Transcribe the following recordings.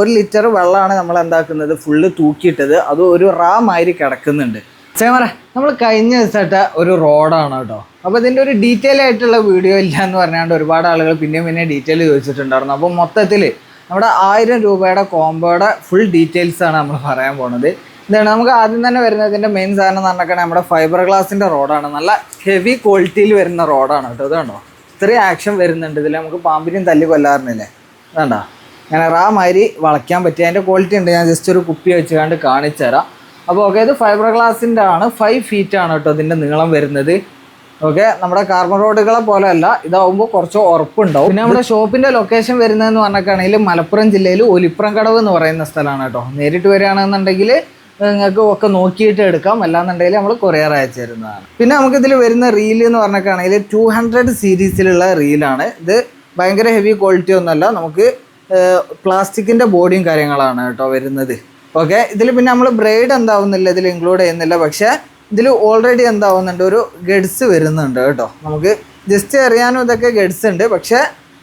ഒരു ലിറ്റർ വെള്ളമാണ് നമ്മൾ എന്താക്കുന്നത് ഫുള്ള് തൂക്കിയിട്ടത്. അത് ഒരു റാ മാതിരി കിടക്കുന്നുണ്ട്. ചേമറ നമ്മൾ കഴിഞ്ഞ ദിവസമായിട്ട് ഒരു റോഡാണ് കേട്ടോ. അപ്പോൾ ഇതിന്റെ ഒരു ഡീറ്റെയിൽ ആയിട്ടുള്ള വീഡിയോ ഇല്ല എന്ന് പറഞ്ഞാണ്ട് ഒരുപാട് ആളുകൾ പിന്നെയും പിന്നെ ഡീറ്റെയിൽ ചോദിച്ചിട്ടുണ്ടായിരുന്നു. അപ്പോൾ മൊത്തത്തിൽ നമ്മുടെ ആയിരം രൂപയുടെ കോംബോയുടെ ഫുൾ ഡീറ്റെയിൽസ് ആണ് നമ്മൾ പറയാൻ പോണത്. എന്താണ് നമുക്ക് ആദ്യം തന്നെ വരുന്നതിന്റെ മെയിൻ സാധനം എന്ന് പറഞ്ഞാൽ നമ്മുടെ ഫൈബർ ഗ്ലാസിന്റെ റോഡാണ്. നല്ല ഹെവി ക്വാളിറ്റിയിൽ വരുന്ന റോഡാണ് കേട്ടോ. ഇത് കണ്ടോ? ഇത്രയും ആക്ഷൻ വരുന്നുണ്ട്. ഇതിൽ നമുക്ക് പാമ്പിനെയും തല്ലി കൊല്ലാറുന്നില്ലേ വേണ്ട അങ്ങനെ റാ മാതിരി വളയ്ക്കാൻ പറ്റിയ അതിന്റെ ക്വാളിറ്റി ഉണ്ട്. ഞാൻ ജസ്റ്റ് ഒരു കുപ്പി വെച്ച് കണ്ട് കാണിച്ചു തരാം. അപ്പോൾ ഓക്കെ ഇത് ഫൈബർ ഗ്ലാസിന്റെ ആണ്. ഫൈവ് ഫീറ്റ് ആണ് കേട്ടോ ഇതിന്റെ നീളം വരുന്നത്. ഓക്കെ നമ്മുടെ കാർബൺ റോഡുകളെ പോലെ അല്ല ഇതാവുമ്പോൾ കുറച്ച് ഉറപ്പുണ്ടാവും. പിന്നെ നമ്മുടെ ഷോപ്പിന്റെ ലൊക്കേഷൻ വരുന്നതെന്ന് പറഞ്ഞിട്ടാണെങ്കിൽ മലപ്പുറം ജില്ലയിൽ ഒലിപ്പുറം കടവ് എന്ന് പറയുന്ന സ്ഥലമാണ് കേട്ടോ. നേരിട്ട് വരികയാണെന്നുണ്ടെങ്കിൽ നിങ്ങൾക്ക് ഒക്കെ നോക്കിയിട്ട് എടുക്കാം. അല്ലാന്നുണ്ടെങ്കിൽ നമ്മൾ കൊറിയർ അയച്ചു തരുന്നതാണ് പിന്നെ നമുക്ക് ഇതിൽ വരുന്ന റീൽ എന്ന് പറഞ്ഞിട്ടാണെങ്കിൽ ടു ഹൺഡ്രഡ് സീരീസിലുള്ള റീലാണ് ഇത് ഭയങ്കര ഹെവി ക്വാളിറ്റി ഒന്നുമല്ല. നമുക്ക് പ്ലാസ്റ്റിക്കിന്റെ ബോഡിയും കാര്യങ്ങളാണ് കേട്ടോ വരുന്നത്. ഓക്കെ? ഇതിൽ പിന്നെ നമ്മൾ ബ്രൈഡ് എന്താവുന്നില്ല ഇതിൽ ഇൻക്ലൂഡ് ചെയ്യുന്നില്ല. പക്ഷേ ഇതിൽ ഓൾറെഡി എന്താവുന്നുണ്ട് ഒരു ഗഡ്സ് വരുന്നുണ്ട് കേട്ടോ. നമുക്ക് ജസ്റ്റ് അറിയാനും ഇതൊക്കെ ഗഡ്സ് ഉണ്ട്. പക്ഷേ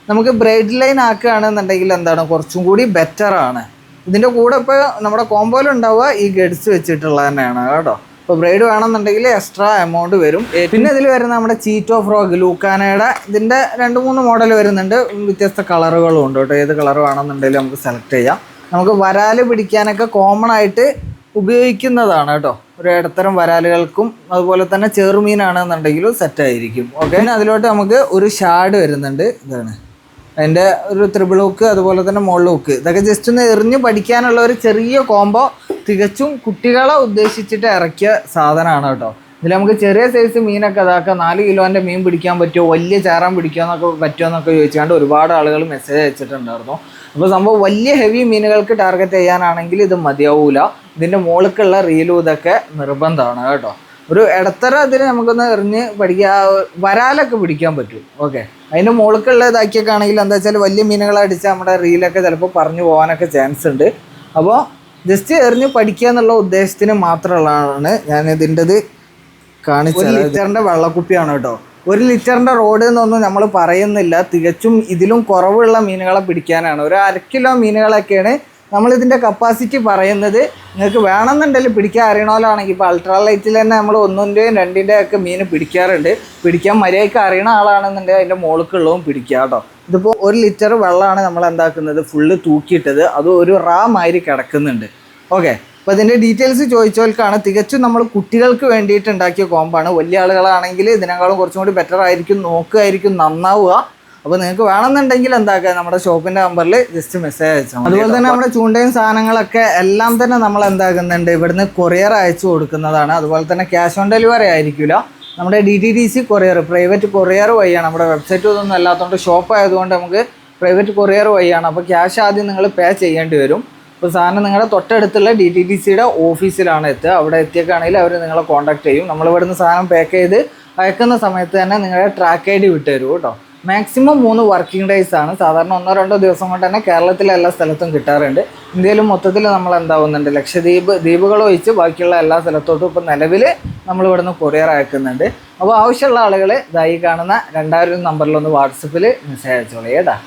നമുക്ക് ബ്രൈഡ് ലൈൻ ആക്കുകയാണെന്നുണ്ടെങ്കിൽ എന്താണ് കുറച്ചും കൂടി ബെറ്ററാണ് ഇതിന്റെ കൂടെ ഇപ്പോൾ നമ്മുടെ കോമ്പോയിലുണ്ടാവുക ഈ ഗഡ്സ് വെച്ചിട്ടുള്ള തന്നെയാണ് കേട്ടോ. ഇപ്പോൾ ബ്രൈഡ് വേണമെന്നുണ്ടെങ്കിൽ എക്സ്ട്രാ എമൗണ്ട് വരും. പിന്നെ ഇതിൽ വരുന്ന നമ്മുടെ ചീറ്റോ ഫ്രോഗ് ലൂക്കാനയുടെ ഇതിന്റെ രണ്ട് മൂന്ന് മോഡൽ വരുന്നുണ്ട്. വ്യത്യസ്ത കളറുകളും ഉണ്ട് കേട്ടോ. ഏത് കളർ വേണമെന്നുണ്ടെങ്കിലും നമുക്ക് സെലക്ട് ചെയ്യാം. നമുക്ക് വരാൽ പിടിക്കാനൊക്കെ കോമൺ ആയിട്ട് ഉപയോഗിക്കുന്നതാണ് കേട്ടോ. ഒരു ഇടത്തരം വരാലുകൾക്കും അതുപോലെ തന്നെ ചെറുമീനാണെന്നുണ്ടെങ്കിലും സെറ്റ് ആയിരിക്കും. ഓക്കെ പിന്നെ അതിലോട്ട് നമുക്ക് ഒരു ഷാഡ് വരുന്നുണ്ട്. ഇതാണ്. അതിന്റെ ഒരു ത്രിബിൾ ഹുക്ക് അതുപോലെ തന്നെ മോൾ ഹുക്ക് ഇതൊക്കെ ജസ്റ്റ് ഒന്ന് എറിഞ്ഞ് പഠിക്കാനുള്ള ഒരു ചെറിയ കോംബോ തികച്ചും കുട്ടികളെ ഉദ്ദേശിച്ചിട്ട് ഇറക്കിയ സാധനമാണ് കേട്ടോ. ഇതിൽ നമുക്ക് ചെറിയ സൈസ് മീനൊക്കെ ഇതാക്കാം. നാല് കിലോന്റെ മീൻ പിടിക്കാൻ പറ്റുമോ? വലിയ ചേറാൻ പറ്റുമോ എന്നൊക്കെ ചോദിച്ചുകൊണ്ട് ഒരുപാട് ആളുകൾ മെസ്സേജ് അയച്ചിട്ടുണ്ടായിരുന്നു. അപ്പോൾ സംഭവം വലിയ ഹെവി മീനുകൾക്ക് ടാർഗറ്റ് ചെയ്യാനാണെങ്കിൽ ഇത് മതിയാവൂല. ഇതിന്റെ മുകളിലുള്ള റീലും ഇതൊക്കെ നിർബന്ധമാണ് കേട്ടോ. ഒരു ഇടത്തര ഇതിന് നമുക്കൊന്ന് എറിഞ്ഞ് പഠിക്കുക വരാലൊക്കെ പിടിക്കാൻ പറ്റും. ഓക്കെ അതിന്റെ മുകളിലുള്ള ഇതാക്കിയൊക്കെ ആണെങ്കിൽ എന്താ വെച്ചാൽ വലിയ മീനുകളെ നമ്മുടെ റീലൊക്കെ ചിലപ്പോൾ പറഞ്ഞു പോകാനൊക്കെ ചാൻസ് ഉണ്ട്. അപ്പോൾ ജസ്റ്റ് എറിഞ്ഞ് പഠിക്കുക എന്നുള്ള ഉദ്ദേശത്തിന് മാത്രമുള്ളതാണ് ഞാൻ ഇതിന്റെത് കാണിച്ചത്. ഒരു ലിറ്ററിന്റെ വെള്ളക്കുപ്പിയാണ് കേട്ടോ. ഒരു ലിറ്ററിന്റെ റോഡ് എന്നൊന്നും നമ്മൾ പറയുന്നില്ല. തികച്ചും ഇതിലും കുറവുള്ള മീനുകളെ പിടിക്കാനാണ്. ഒരു അര കിലോ മീനുകളൊക്കെയാണ് നമ്മളിതിന്റെ കപ്പാസിറ്റി പറയുന്നത് നിങ്ങൾക്ക് വേണമെന്നുണ്ടെങ്കിൽ പിടിക്കാൻ അറിയണമല്ലാണെങ്കിൽ ഇപ്പോൾ അൾട്രാ ലൈറ്റിൽ തന്നെ നമ്മൾ ഒന്നിന്റെയും രണ്ടിന്റെയും ഒക്കെ മീൻ പിടിക്കാറുണ്ട്. പിടിക്കാൻ മര്യാദയ്ക്ക് അറിയണ ആളാണെന്നുണ്ടെങ്കിൽ അതിന്റെ മുകൾക്കുള്ളതും പിടിക്കുക കേട്ടോ. ഇതിപ്പോൾ ഒരു ലിറ്റർ വെള്ളമാണ് നമ്മൾ എന്താക്കുന്നത്? ഫുള്ള് തൂക്കിയിട്ടത്. അത് ഒരു റാ മാതിരി കിടക്കുന്നുണ്ട്. ഓക്കെ അപ്പോൾ ഇതിന്റെ ഡീറ്റെയിൽസ് ചോദിച്ചവർക്കാണ്. തികച്ചും നമ്മൾ കുട്ടികൾക്ക് വേണ്ടിയിട്ട് ഉണ്ടാക്കിയ കോമ്പാണ് വലിയ ആളുകളാണെങ്കിൽ ഇതിനേക്കാളും കുറച്ചും കൂടി ബെറ്റർ ആയിരിക്കും നോക്കുമായിരിക്കും നന്നാവുക. അപ്പോൾ നിങ്ങൾക്ക് വേണമെന്നുണ്ടെങ്കിൽ എന്താക്കുക നമ്മുടെ ഷോപ്പിന്റെ നമ്പറിൽ ജസ്റ്റ് മെസ്സേജ് അയച്ചാൽ. അതുപോലെ തന്നെ നമ്മുടെ ചൂണ്ടയും സാധനങ്ങളൊക്കെ എല്ലാം തന്നെ നമ്മൾ എന്താക്കുന്നുണ്ട്? ഇവിടുന്ന് കൊറിയർ അയച്ചു കൊടുക്കുന്നതാണ്. അതുപോലെ തന്നെ ക്യാഷ് ഓൺ ഡെലിവറി ആയിരിക്കില്ല നമ്മുടെ D T D C courier private courier വഴിയാണ്. നമ്മുടെ വെബ്സൈറ്റ് ഒന്നും അല്ലാത്തതുകൊണ്ട് ഷോപ്പ് ആയതുകൊണ്ട് നമുക്ക് പ്രൈവറ്റ് കൊറിയർ വഴിയാണ്. അപ്പോൾ ക്യാഷ് ആദ്യം നിങ്ങൾ പേ ചെയ്യേണ്ടി വരും. അപ്പോൾ സാധനം നിങ്ങളുടെ തൊട്ടടുത്തുള്ള ഡി ടി ഡി സിയുടെ ഓഫീസിലാണ് എത്തുക. അവിടെ എത്തിയേക്കാണെങ്കിൽ അവർ നിങ്ങളെ കോൺടാക്ട് ചെയ്യും. നമ്മൾ ഇവിടുന്ന് സാധനം പാക്ക് ചെയ്ത് അയക്കുന്ന സമയത്ത് തന്നെ നിങ്ങളുടെ ട്രാക്ക് ഐ ഡി വിട്ടുതരും കേട്ടോ. മാക്സിമം മൂന്ന് വർക്കിംഗ് ഡേയ്സ് ആണ്. സാധാരണ ഒന്നോ രണ്ടോ ദിവസം കൊണ്ട് തന്നെ കേരളത്തിലെ എല്ലാ സ്ഥലത്തും കിട്ടാറുണ്ട്. ഇന്ത്യയിൽ മൊത്തത്തിൽ നമ്മൾ എന്താവുന്നുണ്ട്? ലക്ഷദ്വീപ് ദ്വീപുകൾ ഒഴിച്ച് ബാക്കിയുള്ള എല്ലാ സ്ഥലത്തോട്ടും ഇപ്പോൾ നിലവിൽ നമ്മൾ ഇവിടുന്ന് കൊറിയർ അയക്കുന്നുണ്ട്. അപ്പോൾ ആവശ്യമുള്ള ആളുകൾ ഇതായി കാണുന്ന രണ്ടായിരം നമ്പറിലൊന്ന് വാട്സപ്പിൽ മെസ്സേജ് അയച്ചോളൂ കേട്ടാ